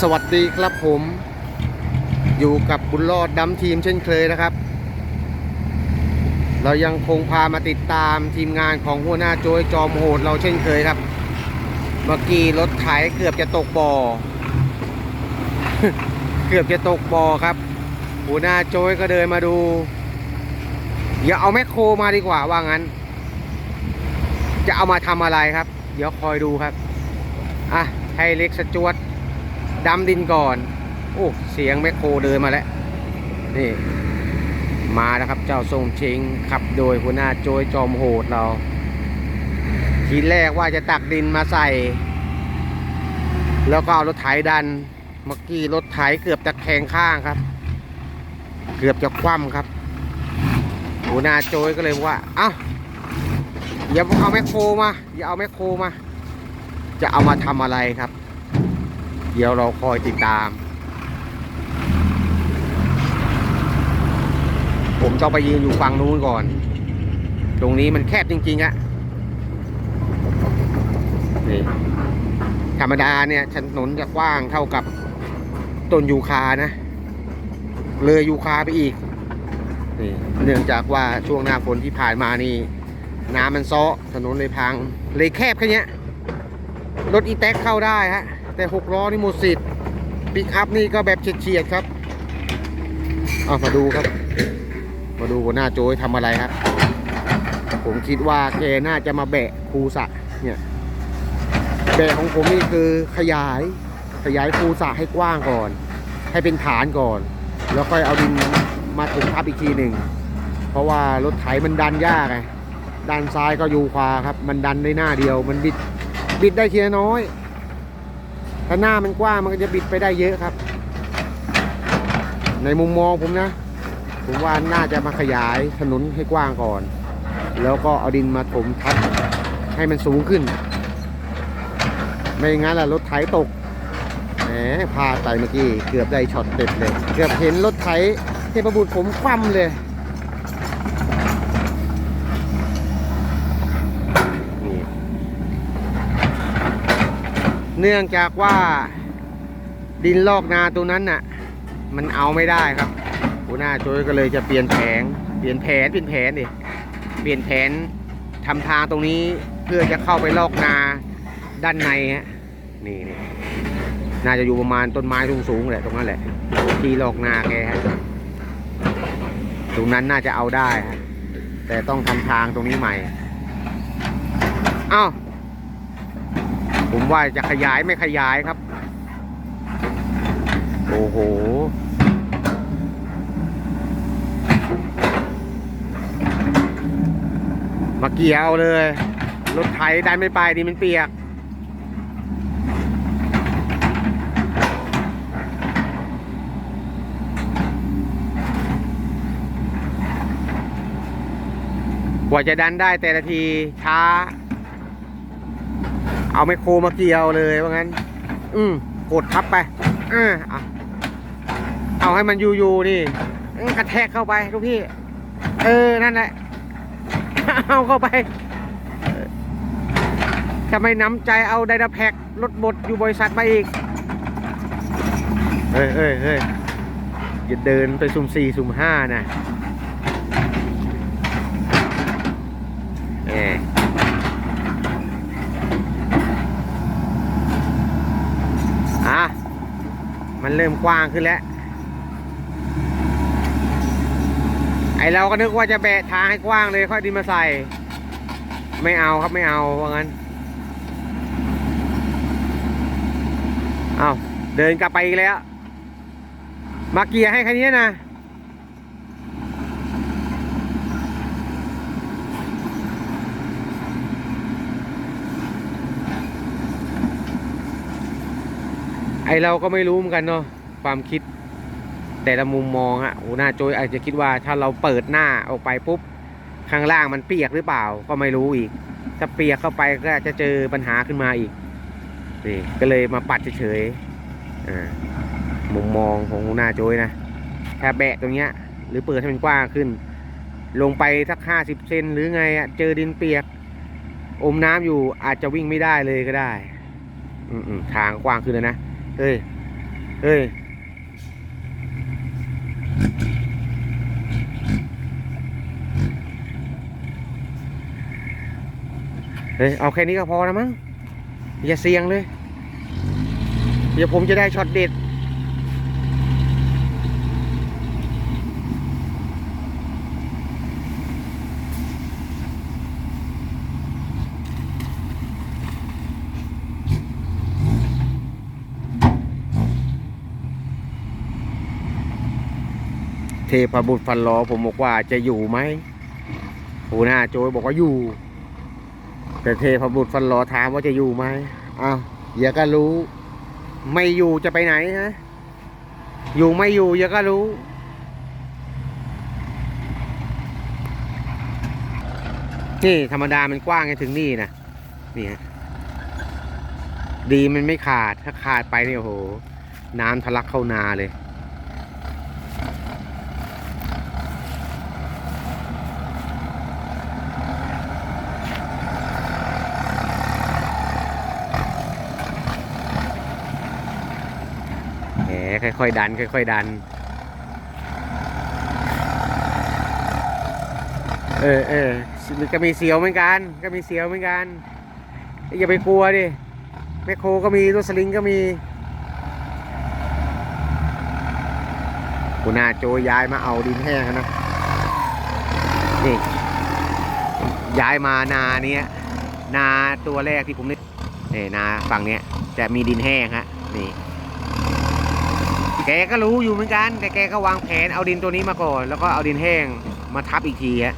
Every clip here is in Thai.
สวัสดีครับผมอยู่กับบุญรอดดำทีมเช่นเคยนะครับ เรายังคงพามาติดตามทีมงานของหัวหน้าโจยจอมโหดเราเช่นเคยครับ เมื่อกี้รถไถเกือบจะตกบ่อ เกือบจะตกบ่อครับ หัวหน้าโจยก็เดินมาดู อย่าเอาแมคโครมาดีกว่าว่างั้น จะเอามาทำอะไรครับ เดี๋ยวคอยดูครับอะให้เล็กสจวด ดำดินก่อน โอ้เสียงแมคโครเดินมาแล้วนี่มาแล้วครับเจ้าทรงเชงขับโดยหัวหน้าโจยจอมโหดเรา ทีแรกว่าจะตักดินมาใส่ แล้วก็เอารถไถดันเมื่อกี้รถไถเกือบตะแคงข้างครับ เกือบจะคว่ำครับหัวหน้าโจยก็เลยว่า เอ้าอย่าเอาแมคโครมาอย่าเอาแมคโครมา จะเอามาทำอะไรครับ เดี๋ยวเราคอยติดตาม ผมต้องไปยืนอยู่ฝั่งนู้นก่อน ตรงนี้มันแคบจริงๆอะนี่ธรรมดาเนี่ยถนนจะกว้างเท่ากับต้นยูคานะ เลยยูคาไปอีกนี่เนื่องจากว่าช่วงหน้าฝนที่ผ่านมานี่ น้ำมันซ้อถนนเลยพัง เลยแคบแค่เนี้ยรถอีแท็กเข้าได้ฮะ แต่หกล้อนี่หมดสิทธิ์ปิกอัพนี่ก็แบบเฉียดๆครับเอามาดูครับ มาดูหัวหน้าโจยทำอะไรครับ ผมคิดว่าแกน่าจะมาแบะคูสะเนี่ยแบะของผมนี่คือขยายขยายคูสะให้กว้างก่อน ให้เป็นฐานก่อน แล้วค่อยเอาดินมาถมทับอีกทีหนึ่ง เพราะว่ารถไถมันดันยากไงด้านซ้ายก็อยู่ขวาครับ มันดันได้หน้าเดียว มันบิดบิดได้ทีละน้อย ถ้าหน้ามันกว้างมันก็จะบิดไปได้เยอะครับ ในมุมมองผมนะ ผมว่าน่าจะมาขยายถนนให้กว้างก่อน แล้วก็เอาดินมาถมทับให้มันสูงขึ้น ไม่งั้นล่ะรถไถตกแหมพาไปเมื่อกี้เกือบได้ช็อตเด็ดเลย เกือบเห็นรถไถเทพบุตรผมคว่ำเลย นี่ เนื่องจากว่าดินลอกนาตัวนั้นน่ะ มันเอาไม่ได้ครับหัวหน้าโจยก็เลยจะเปลี่ยนแผงเปลี่ยนแผนเปลี่ยนแผนดิเปลี่ยนแผนทำทางตรงนี้เพื่อจะเข้าไปลอกนาด้านในฮะนี่นี่น่าจะอยู่ประมาณต้นไม้สูงสูงแหละตรงนั้นแหละ ที่ลอกนาแกฮะตรงนั้นน่าจะเอาได้ฮะแต่ต้องทำทางตรงนี้ใหม่เอ้า ผมว่าจะขยายไม่ขยายครับ โอ้โห มาเกี่ยวเลย รถไถดันไม่ไปดิมันเปียกกว่าจะดันได้แต่ละทีช้า เอาไมโครมาเกี่ยวเลยว่างั้น อืมกดทับไปเออเอาเอาให้มันอยู่ๆนี่กระแทกเข้าไปทุกพี่ เออ นั่นแหละ เอาเข้าไปทำไมน้ำใจเอาไดนาแพกรถบดอยู่บริษัทมาอีก เฮ้ยเฮ้ยเฮ้ยอย่าเดินไปสุ่มสี่สุ่มห้านะเออ อะ มัน เริ่มกว้างขึ้นแล้ว ไอเราก็นึกว่าจะแบะทางให้กว้างเลยค่อยดินมาใส่ ไม่เอาครับไม่เอาว่างั้น เอาเดินกลับไปอีกแล้ว มาเกียร์ให้แค่นี้นะ เราก็ไม่รู้เหมือนกันเนาะความคิดแต่ละมุมมองฮะโอ้หน้าโจยอาจจะคิดว่าถ้าเราเปิดหน้าออกไปปุ๊บข้างล่างมันเปียกหรือเปล่าก็ไม่รู้อีก ถ้าเปียกเข้าไปก็อาจจะเจอปัญหาขึ้นมาอีกนี่ก็เลยมาปัดเฉยๆอ่ามุมมองของหน้าโจยนะถ้าแบะตรงเนี้ย หรือเปิดให้มันกว้างขึ้น ลงไปสักห้าสิบเซนหรือไงอะเจอดินเปียก อมน้ำอยู่อาจจะวิ่งไม่ได้เลยก็ได้ อืทางกว้างขึ้นเลยนะ เฮ้ย เฮ้ย เฮ้ย เอาแค่นี้ก็พอนะมั้ง อย่าเสี่ยงเลย เดี๋ยวผมจะได้ช็อตเด็ด พบุตรฟันล้อผมบอกว่าจะอยู่ไหมหัวหน้าโจยบอกว่าอยู่ แต่เทพบุตรฟันล้อถามว่าจะอยู่ไหมอ้าวอย่าก็รู้ ไม่อยู่จะไปไหนฮะอยู่ไม่อยู่อย่าก็รู้นี่ธรรมดามันกว้างไงถึงนี่นะนี่ฮะดีมันไม่ขาดถ้าขาดไปเนี่ยโอ้โหน้ำทะลักเข้านาเลย ค่อยๆดัน ค่อยๆดัน เออเออก็มีเสียวเหมือนกัน ก็มีเสียวเหมือนกัน อย่าไปกลัวดิแมคโครก็มีรถสลิงก็มีกูน่าโจยย้ายมาเอาดินแห้งนะนี่ย้ายมานาเนี้ยนาตัวแรกที่ผมนี่นี่นาฝั่งเนี้ยจะมีดินแห้งฮะนี่ แกก็รู้อยู่เหมือนกัน แต่แกก็วางแผนเอาดินตัวนี้มาก่อน แล้วก็เอาดินแห้งมาทับอีกทีฮะ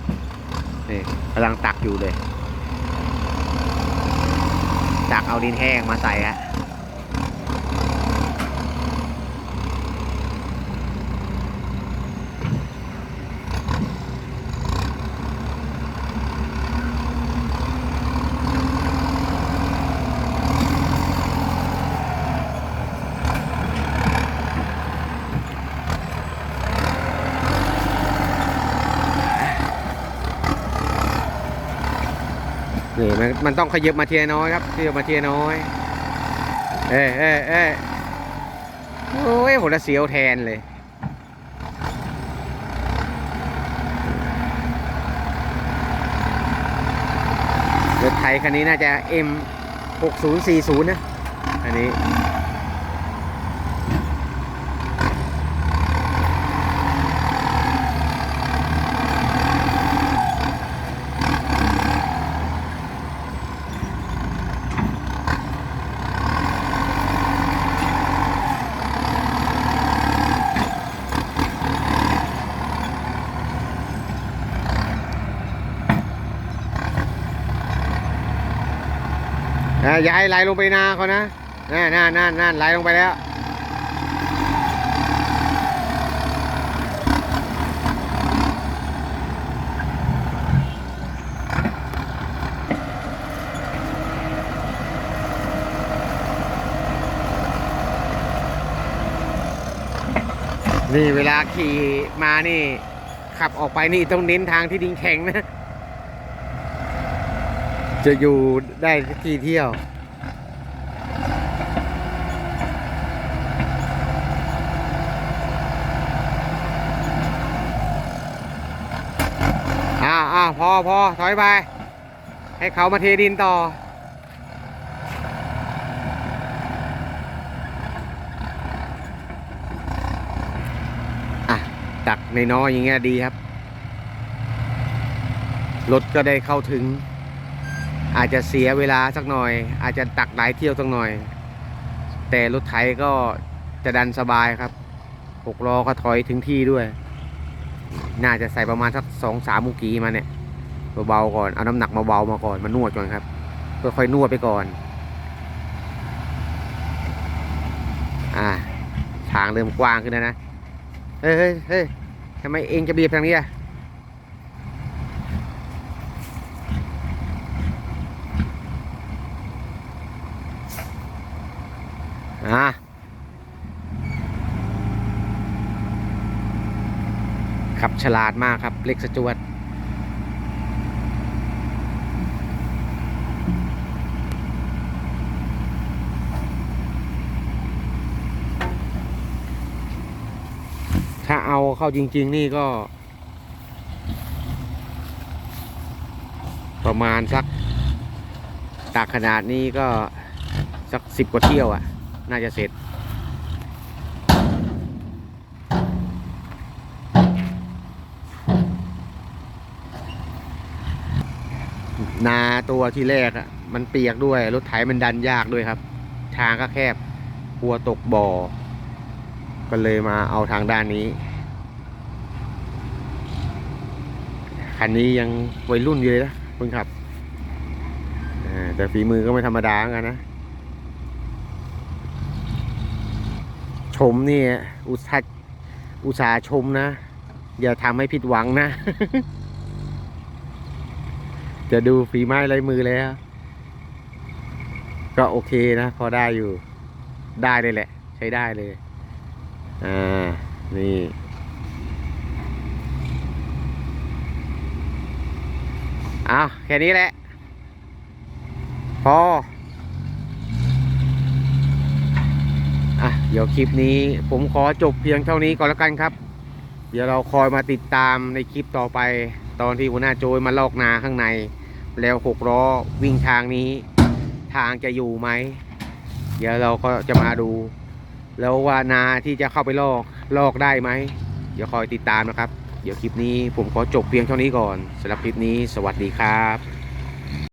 นี่กำลังตักอยู่เลย ตักเอาดินแห้งมาใส่ฮะ นี่มันมันต้องขยับมาเทียน้อยครับขยับมาเทียน้อย เอ้ยเอ้ยเอ้ยโอ้ยผมจะเสียวแทนเลยรถไทยคันนี้น่าจะ M 6040นะ อันนี้ ย้ายไหลลงไปนาเขานะนั่นนั่นนั่นนั่นไหลลงไปแล้วนี่เวลาขี่มานี่ ขับออกไปนี่ต้องเน้นทางที่ดินแข็งนะ จะอยู่ได้กี่เที่ยวอ้าวอ้าวพอพอถอยไป ให้เขามาเทดินต่ออะตักในน้อยอย่างเงี้ยดีครับ รถก็ได้เข้าถึง อาจจะเสียเวลาสักหน่อย อาจจะตักหลายเที่ยวสักหน่อย แต่รถไถก็จะดันสบายครับหกล้อก็ถอยถึงที่ด้วย น่าจะใส่ประมาณสักสองสามมุกีมาเนี่ยเบาๆก่อนเอาน้ำหนักมาเบามาก่อนมานวดก่อนครับเพื่อค่อยนวดไปก่อน อ่าทางเริ่มกว้างขึ้นแล้วนะเฮ้ยเฮ้ยเฮ้ยทำไมเองจะเบียดทางนี้อะ อะ ขับฉลาดมากครับ เล็กสจวดถ้าเอาเข้าจริง ๆ นี่ก็ ประมาณสักตากขนาดนี้ก็สักสิบกว่าเที่ยวอะ่ะ น่าจะเสร็จ นาตัวที่แรกอะ่ะมันเปียกด้วย รถไถมันดันยากด้วยครับ ทางก็แคบกลัวตกบ่อ ก็เลยมาเอาทางด้านนี้ คันนี้ยังวัยรุ่นอยู่เลยนะเพิ่งขับแต่ฝีมือก็ไม่ธรรมดาเหมือนกันนะชมนี่อุตส่าห์อุตสาห์ชมนะ อย่าทำให้ผิดหวังนะ จะดูฝีไม้ลายมือแล้ว ก็โอเคนะ พอได้อยู่ ได้เลยแหละ ใช้ได้เลย อ่า นี่ เอาแค่นี้แหละ พอ อะ เดี๋ยวคลิปนี้ผมขอจบเพียงเท่านี้ก่อนแล้วกันครับ เดี๋ยวเราคอยมาติดตามในคลิปต่อไป ตอนที่หัวหน้าโจยมาลอกนาข้างใน แล้วหกล้อวิ่งทางนี้ ทางจะอยู่ไหม เดี๋ยวเราก็จะมาดู แล้วว่านาที่จะเข้าไปลอกลอกได้ไหม เดี๋ยวคอยติดตามนะครับ เดี๋ยวคลิปนี้ผมขอจบเพียงเท่านี้ก่อนสำหรับคลิปนี้ สวัสดีครับ